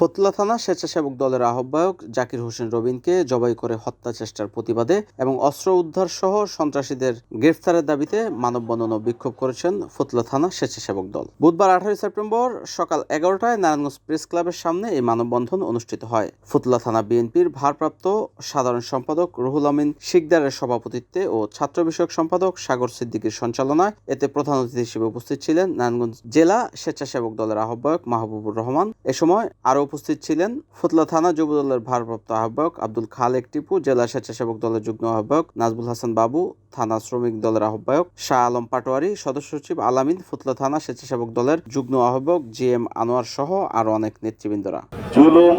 ফতুল্লা থানা স্বেচ্ছাসেবক দলের আহ্বায়ক জাকির হোসেন রবিনকে জবাই করে হত্যা চেষ্টার প্রতিবাদে এবং অস্ত্র উদ্ধার সহ সন্ত্রাসীদের গ্রেফতারের দাবিতে মানববন্ধন বিক্ষোভ করেছেন ফতুল্লা থানা স্বেচ্ছাসেবক দল। বুধবার আঠারোই সেপ্টেম্বর সকাল এগারোটায় নারায়ণগঞ্জ প্রেস ক্লাবের সামনে এই মানববন্ধন অনুষ্ঠিত হয়। ফতুল্লা থানা বিএনপির ভারপ্রাপ্ত সাধারণ সম্পাদক রুহুল আমিন শিকদারের সভাপতিত্বে ও ছাত্র বিষয়ক সম্পাদক সাগর সিদ্দিকীর সঞ্চালনায় এতে প্রধান অতিথি হিসেবে উপস্থিত ছিলেন নারায়ণগঞ্জ জেলা স্বেচ্ছাসেবক দলের আহ্বায়ক মাহবুবুর রহমান। এ সময় আরও উপস্থিত ছিলেন ফুতলা থানা যুব দলের ভারপ্রাপ্ত আহ্বায়ক আব্দুল খালেক টিপু, জেলা স্বেচ্ছাসেবক দলের যুগ্ম আহ্বায়ক নাজবুল হাসান বাবু, থানা শ্রমিক দলের আহ্বায়ক শাহ আলম পাটোয়ারি, সদস্য সচিব আলামিন ফুতলা থানা স্বেচ্ছাসেবক দলের যুগ্ম আহ্বায়ক জি এম আনোয়ার সহ আরও অনেক নেতৃবৃন্দরা। জুলুম,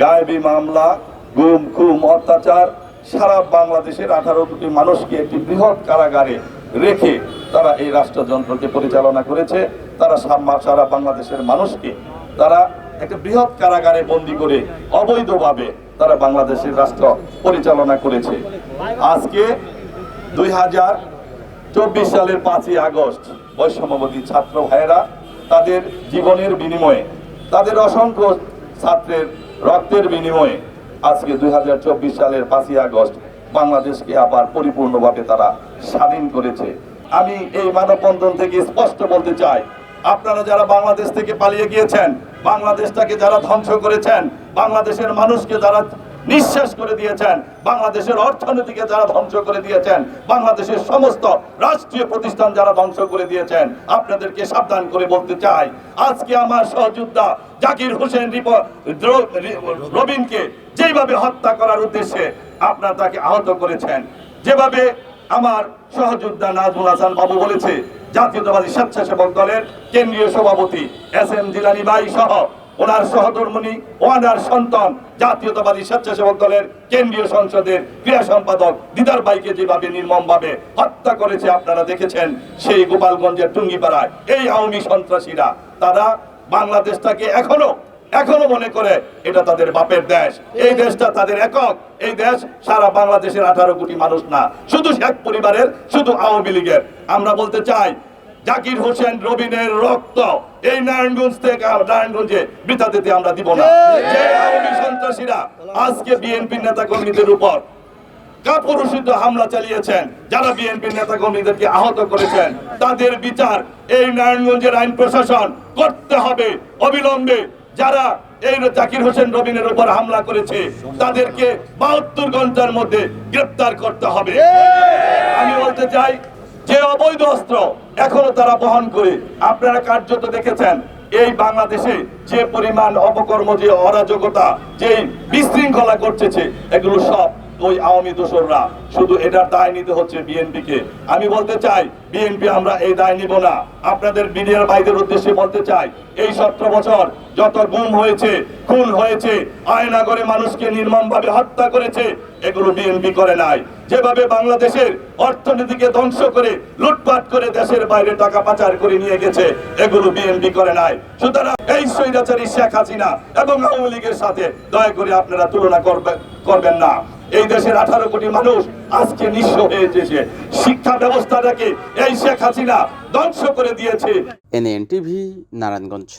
গায়েবী মামলা, গুম খুম অত্যাচার সারা বাংলাদেশের আঠারো কোটি মানুষকে একটি বৃহৎ কারাগারে রেখে তারা এই রাষ্ট্রযন্ত্রকে পরিচালনা করেছে। তারা সারা বাংলাদেশের মানুষকে, তারা একটা বৃহৎ কারাগারে বন্দি করে অবৈধভাবে তারা বাংলাদেশের রাষ্ট্র পরিচালনা করেছে। আজকে দুই হাজার চব্বিশ সালের পাঁচই আগস্ট বৈষম্যবতী ছাত্র ভাইয়েরা তাদের জীবনের বিনিময়ে, তাদের অসংখ্য ছাত্রের রক্তের বিনিময়ে আজকে দুই হাজার চব্বিশ সালের পাঁচই আগস্ট বাংলাদেশকে আবার পরিপূর্ণভাবে তারা স্বাধীন করেছে। আমি এই মানববন্ধন থেকে স্পষ্ট বলতে চাই, আপনারা যারা বাংলাদেশ থেকে পালিয়ে গিয়েছেন বাংলাদেশটাকে যারা ধ্বংস করেছেন, বাংলাদেশের মানুষকে যারা নিঃশ্বাস করে দিয়েছেন, বাংলাদেশের অর্থনীতিকে যারা ধ্বংস করে দিয়েছেন, বাংলাদেশের সমস্ত রাষ্ট্রীয় প্রতিষ্ঠান যারা ধ্বংস করে দিয়েছেন, আপনাদেরকে সাবধান করে বলতে চাই, আজকে আমার সহযোদ্ধা জাকির হোসেন রবিনকে যেভাবে হত্যা করার উদ্দেশ্যে আপনারা তাকে আহত করেছেন, যেভাবে আমার সহযোদ্ধা নাজমুল হাসান বাবু বলেছে জাতীয়তাবাদী স্বেচ্ছাসেবক দলের কেন্দ্রীয় সভাপতি এস এম জিলানি বাই সহ ওনার সহধর্মণী ওনার সন্তান জাতীয়তাবাদী স্বেচ্ছাসেবক দলের কেন্দ্রীয় সংসদের ক্রীড়া সম্পাদক দিদার বাইকে যেভাবে নির্মমভাবে হত্যা করেছে আপনারা দেখেছেন, সেই গোপালগঞ্জের টুঙ্গিপাড়ায়, এই আওয়ামী সন্ত্রাসীরা, তারা বাংলাদেশটাকে এখনও এখনও মনে করে এটা তাদের বাপের দেশ। এই দেশটা তাদের একক, এই দেশ সারা বাংলাদেশের আঠারো কোটি মানুষ না, শুধু শেখ পরিবারের, শুধু আওয়ামী লীগের। আমরা বলতে চাই জাকির হোসেন রবিনের রক্ত। এই নারায়ণগঞ্জ থেকে নারায়ণগঞ্জে বৃথা দিতে আমরা দিব না। যে আওয়ামী সন্ত্রাসীরা আজকে বিএনপি নেতা কর্মীদের উপর কাপুরুষিত হামলা চালিয়েছেন যারা বিএনপি নেতা কর্মীদেরকে আহত করেছেন তাদের বিচার এই নারায়ণগঞ্জের আইন প্রশাসন করতে হবে। অবিলম্বে যারা এই জাকির হোসেন রবিনের উপর হামলা করেছে তাদেরকে বাহাত্তর ঘণ্টার মধ্যে গ্রেপ্তার করতে হবে। আমি বলতে চাই যে অবৈধ অস্ত্র এখনও তারা বহন করে, আপনারা কার্যত দেখেছেন, এই বাংলাদেশে যে পরিমাণ অপকর্ম, যে অরাজকতা, যে বিশৃঙ্খলা করতেছে এগুলো সব ওই আওয়ামী দোসররা শুধু এটার দায় নিতে হচ্ছে বিএনপি কে আমি বলতে চাই, বিএনপি আমরা এই দায় নিব না। আপনাদের মিডিয়ার ভাইদের উদ্দেশ্যে বলতে চাই, এই সতেরো বছর যত গুম হয়েছে, খুন হয়েছে, আয়নাগরে মানুষকে নির্মমভাবে হত্যা করেছে, এগুলো বিএনপি করে নাই। যেভাবে বাংলাদেশের অর্থনীতিকে ধ্বংস করে লুটপাট করে দেশের বাইরে টাকা পাচার করে নিয়ে গেছে, এগুলো বিএনপি করে নাই। সুতরাং এই স্বৈরাচারী শেখ হাসিনা এবং আওয়ামী লীগের সাথে দয়া করে আপনারা তুলনা করবে- করবেন না। এই দেশের আঠারো কোটি মানুষ আজকে নিঃস্ব হয়ে যেছে শিক্ষা ব্যবস্থাটাকে এই শেখ হাসিনা ধ্বংস করে দিয়েছে। NN TV Narayanganj.